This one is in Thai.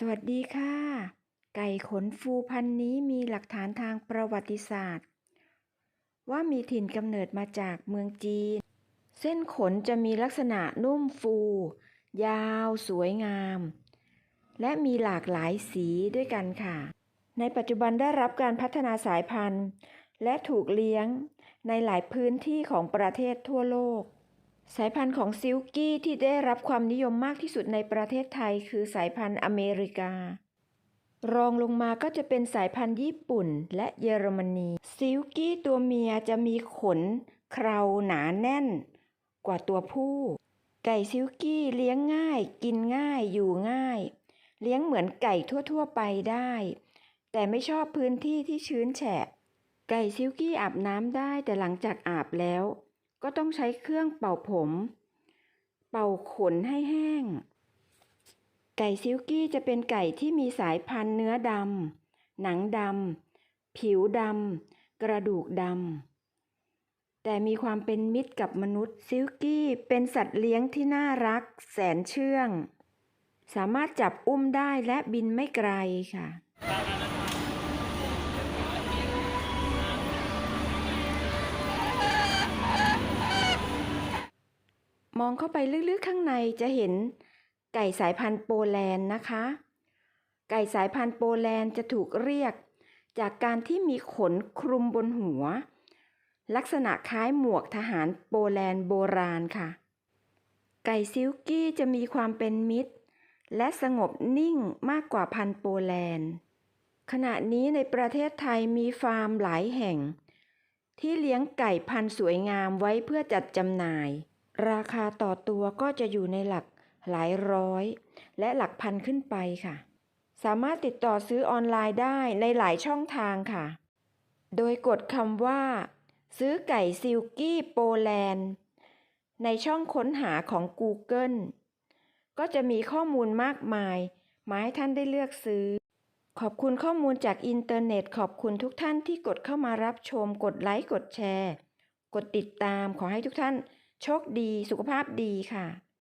สวัสดีค่ะ ไก่ขนฟูพันธุ์นี้มีหลักฐานทางประวัติศาสตร์ ว่ามีถิ่นกำเนิดมาจากเมืองจีน เส้นขนจะมีลักษณะนุ่มฟู ยาวสวยงาม และมีหลากหลายสีด้วยกันค่ะ ในปัจจุบันได้รับการพัฒนาสายพันธุ์ และถูกเลี้ยงในหลายพื้นที่ของประเทศทั่วโลก สายพันธุ์ของซิลกี้ที่ได้รับความนิยมมากที่สุดในประเทศไทยคือสายพันธุ์อเมริกา รองลงมาก็จะเป็นสายพันธุ์ญี่ปุ่นและเยอรมนี ซิลกี้ตัวเมียจะมีขน เคราหนาแน่น กว่าตัวผู้ ไก่ซิลกี้เลี้ยงง่าย กินง่ายอยู่ง่าย เลี้ยงเหมือนไก่ทั่วๆไปได้ แต่ไม่ชอบพื้นที่ที่ชื้นแฉะ ไก่ซิลกี้อาบน้ำได้แต่หลังจากอาบแล้ว ก็ต้องใช้เครื่องเป่าผม เป่าขนให้แห้ง ไก่ซิลกี้จะเป็นไก่ที่มีสายพันธุ์เนื้อดำหนังดำผิวดำกระดูกดำแต่มีความเป็นมิตรกับมนุษย์ซิลกี้เป็นสัตว์เลี้ยงที่น่ารัก แสนเชื่อง สามารถจับอุ้มได้และบินไม่ไกลค่ะ มองเข้าไปลึกๆข้างในจะเห็นไก่สายพันธุ์โปแลนด์นะคะ ไก่สายพันธุ์โปแลนด์จะถูกเรียก จากการที่มีขนคลุมบนหัว ลักษณะคล้ายหมวกทหารโปแลนด์โบราณค่ะ ไก่ซิลกี้จะมีความเป็นมิตร และสงบนิ่งมากกว่าพันธุ์โปแลนด์ ขณะนี้ในประเทศไทยมีฟาร์มหลายแห่ง ที่เลี้ยงไก่พันธุ์สวยงามไว้เพื่อจัดจำหน่าย ราคาต่อตัวก็จะอยู่ในหลักหลายร้อย และหลักพันขึ้นไปค่ะ สามารถติดต่อซื้อออนไลน์ได้ในหลายช่องทางค่ะ โดยกดคำว่า ซื้อไก่ซิลกี้โปแลนด์ ในช่องค้นหาของ Google ก็จะมีข้อมูลมากมาย มาให้ท่านได้เลือกซื้อ ขอบคุณข้อมูลจากอินเทอร์เน็ต ขอบคุณทุกท่านที่กดเข้ามารับชม กดไลค์ กดแชร์ กดติดตาม ขอให้ทุกท่าน โชคดีสุขภาพดีค่ะ